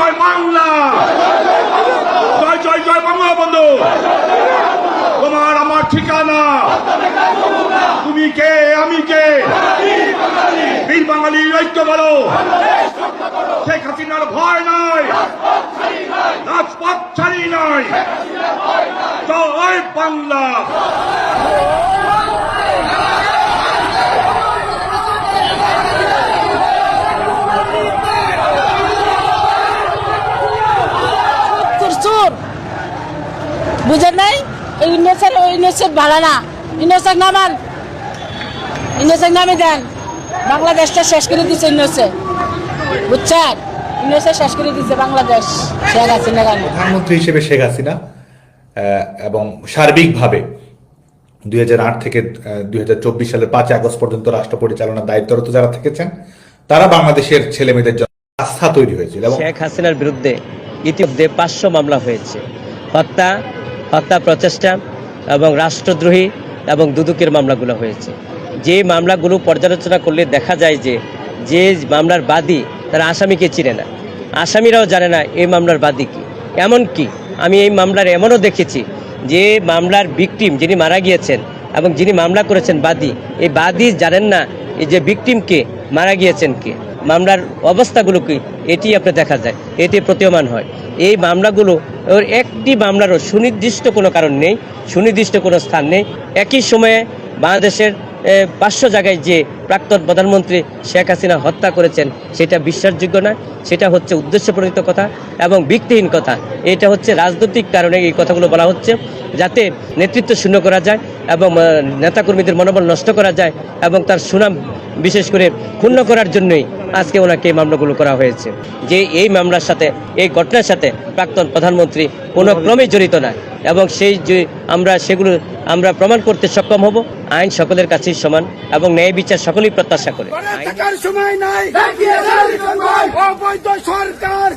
জয় বাংলা! জয় জয় জয় বাংলা, বন্ধু! তোমার আমার ঠিকানা! তুমি কে? আমি কে? বীর বাঙালি ঐক্য বলো! শেখ হাসিনার ভয় নয় রাজপথ ছাড়ি নয় জয় বাংলা! বুঝেন নাই? ওই ইউনিভার্সাল ভালো না। নামান নামে দেন। বাংলাদেশটা শেষ করে দিচ্ছে বুঝছেন? শেষ করে দিচ্ছে বাংলাদেশ। শেখ হাসিনা গানে প্রধানমন্ত্রী হিসেবে শেখ হাসিনা আহ, এবং সার্বিকভাবে দুই হাজার আট থেকে দুই হাজার চব্বিশ সালের পাঁচ আগস্ট পর্যন্ত রাষ্ট্র পরিচালনার দায়িত্বরত যারা থেকেছেন তারা বাংলাদেশের ছেলে মেয়েদের জন্য আস্থা তৈরি হয়েছিল এবং শেখ হাসিনার বিরুদ্ধে ইতিমধ্যে পাঁচশো মামলা হয়েছে। হত্যা হত্যা প্রচেষ্টা এবং রাষ্ট্রদ্রোহী এবং দুদুকের মামলাগুলো হয়েছে। যে মামলাগুলো পর্যালোচনা করলে দেখা যায় যে যে মামলার বাদী তারা আসামিকে চিনে না। আসামিরাও জানে না এই মামলার বাদী কী। এমন কি আমি এই মামলার এমনও দেখেছি যে মামলার ভিকটিম যিনি মারা গিয়েছেন এবং যিনি মামলা করেছেন বাদী, এই বাদী জানেন না এই যে ভিকটিমকে মারা গিয়েছেন কে। মামলার অবস্থাগুলো কি, এটি আপনি দেখা যায়, এটি প্রতীয়মান হয়। এই মামলাগুলো ওর একটি মামলারও সুনির্দিষ্ট কোনো কারণ নেই সুনির্দিষ্ট কোনো স্থান নেই। একই সময়ে বাংলাদেশের পাঁচশো জায়গায় যে প্রাক্তন প্রধানমন্ত্রী শেখ হাসিনা হত্যা করেছেন, সেটা বিশ্বাসযোগ্য না সেটা হচ্ছে উদ্দেশ্যপ্রণীত কথা এবং ভিত্তিহীন কথা। এটা হচ্ছে রাজনৈতিক কারণে এই কথাগুলো বলা হচ্ছে, যাতে নেতৃত্ব শূন্য করা যায় এবং নেতাকর্মীদের মনোবল নষ্ট করা যায় এবং তার সুনাম বিশেষ করে ক্ষুণ্ণ করার জন্যই আজকে ওনাকে এই মামলাগুলো করা হয়েছে। যে এই মামলার সাথে, এই ঘটনার সাথে প্রাক্তন প্রধানমন্ত্রী কোনো ক্রমে জড়িত না এবং সেই যে আমরা সেগুলো আমরা প্রমাণ করতে সক্ষম হব, আইন সকলের কাছেই সমান এবং ন্যায় বিচার সকলেই প্রত্যাশা করে। সরকার।